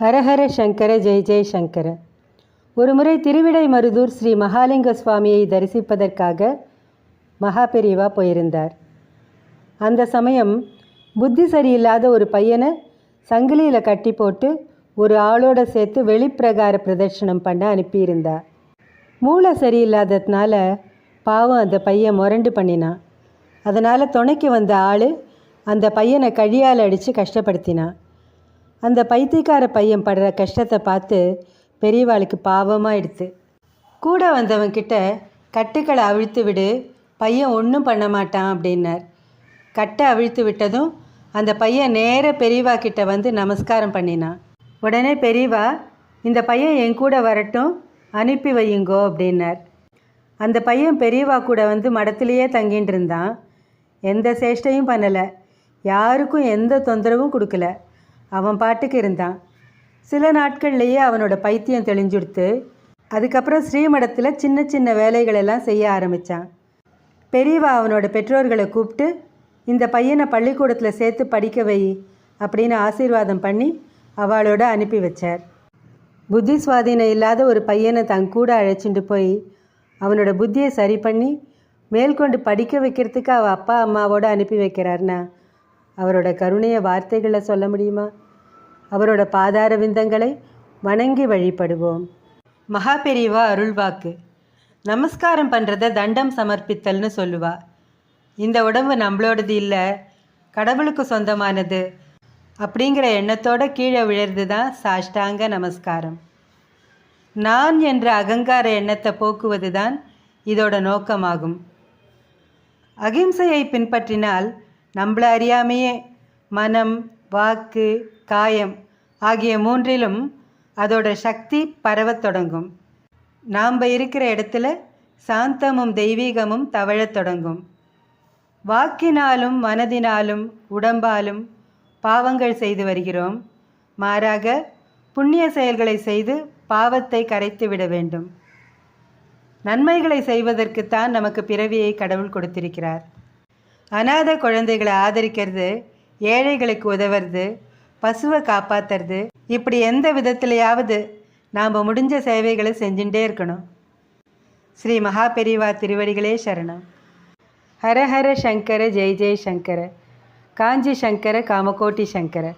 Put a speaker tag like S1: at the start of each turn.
S1: ஹரஹர சங்கர ஜெய் ஜெய் சங்கர. ஒருமுறை திருவிடை மருதூர் ஸ்ரீ மகாலிங்க சுவாமியை தரிசிப்பதற்காக மகா பெரியவா போயிருந்தார். அந்த சமயம் புத்தி சரியில்லாத ஒரு பையனை சங்கிலியில் கட்டி போட்டு ஒரு ஆளோட சேர்த்து வெளிப்பிரகார பிரதர்ஷனம் பண்ண அனுப்பியிருந்தார். மூளை சரியில்லாததுனால பாவம் அந்த பையன் முரண்டு பண்ணினான். அதனால் துணைக்கு வந்த ஆள் அந்த பையனை கழியால் அடித்து கஷ்டப்படுத்தினான். அந்த பைத்தியக்கார பையன் படுற கஷ்டத்தை பார்த்து பெரியவாளுக்கு பாவமாயிடுத்து கூட வந்தவன்கிட்ட கட்டுக்களை அவிழ்த்து விடு பையன் ஒன்றும் பண்ண மாட்டான் அப்படின்னார். கட்டை அவிழ்த்து விட்டதும் அந்த பையன் நேர பெரியவா கிட்ட வந்து நமஸ்காரம் பண்ணினான். உடனே பெரியவா இந்த பையன் என் கூட வரட்டும் அனுப்பி வையுங்கோ அப்படின்னார். அந்த பையன் பெரியவா கூட வந்து மடத்திலேயே தங்கின்னு இருந்தான் எந்த சேஷ்டையும் பண்ணலை. யாருக்கும் எந்த தொந்தரவும் கொடுக்கல. அவன் பாட்டுக்கு இருந்தான். சில நாட்கள்லேயே அவனோட பைத்தியம் தெளிஞ்சுடுத்து அதுக்கப்புறம் ஸ்ரீமடத்தில் சின்ன சின்ன வேலைகளெல்லாம் செய்ய ஆரம்பித்தான் பெரியவா அவனோட பெற்றோர்களை கூப்பிட்டு இந்த பையனை பள்ளிக்கூடத்தில் சேர்த்து படிக்க வை அப்படின்னு ஆசீர்வாதம் பண்ணி அவளோட அனுப்பி வச்சார். புத்தி சுவாதீனம் இல்லாத ஒரு பையனை தன் கூட அழைச்சிட்டு போய் அவனோட புத்தியை சரி பண்ணி மேற்கொண்டு படிக்க வைக்கிறதுக்கு அவள் அப்பா அம்மாவோட அனுப்பி வைக்கிறார்னா அவரோட கருணையை வார்த்தைகளை சொல்ல முடியுமா? அவரோட பாதார விந்தங்களை வணங்கி வழிபடுவோம். மகா பெரியவா அருள்வாக்கு நமஸ்காரம் பண்ணுறத தண்டம் சமர்ப்பித்தல்னு சொல்லுவா. இந்த உடம்பு நம்மளோடது இல்லை கடவுளுக்கு சொந்தமானது. அப்படிங்கிற எண்ணத்தோட கீழே விழுறது தான் சாஷ்டாங்க நமஸ்காரம். நான் என்ற அகங்கார எண்ணத்தை போக்குவது தான் இதோட நோக்கமாகும். அகிம்சையை பின்பற்றினால் நம்மள அறியாமையே மனம் வாக்கு காயம் ஆகிய மூன்றிலும் அதோட சக்தி பரவத் தொடங்கும். நாம் இருக்கிற இடத்துல சாந்தமும் தெய்வீகமும் தவழத் தொடங்கும். வாக்கினாலும் மனதினாலும் உடம்பாலும் பாவங்கள் செய்து வருகிறோம். மாறாக புண்ணிய செயல்களை செய்து பாவத்தை கரைத்து விட வேண்டும். நன்மைகளை செய்வதற்குத்தான் நமக்கு பிறவியை கடவுள் கொடுத்திருக்கிறார். அநாத குழந்தைகளை ஆதரிக்கிறது ஏழைகளுக்கு உதவுறது பசுவை காப்பாத்துறது இப்படி எந்த விதத்திலையாவது நாம் முடிஞ்ச சேவைகளை செஞ்சுட்டே இருக்கணும். ஸ்ரீ மகாபெரிவா திருவடிகளே சரணம். ஹர ஹர சங்கர ஜெய் ஜெய் சங்கர. காஞ்சி சங்கர காமகோட்டி சங்கர.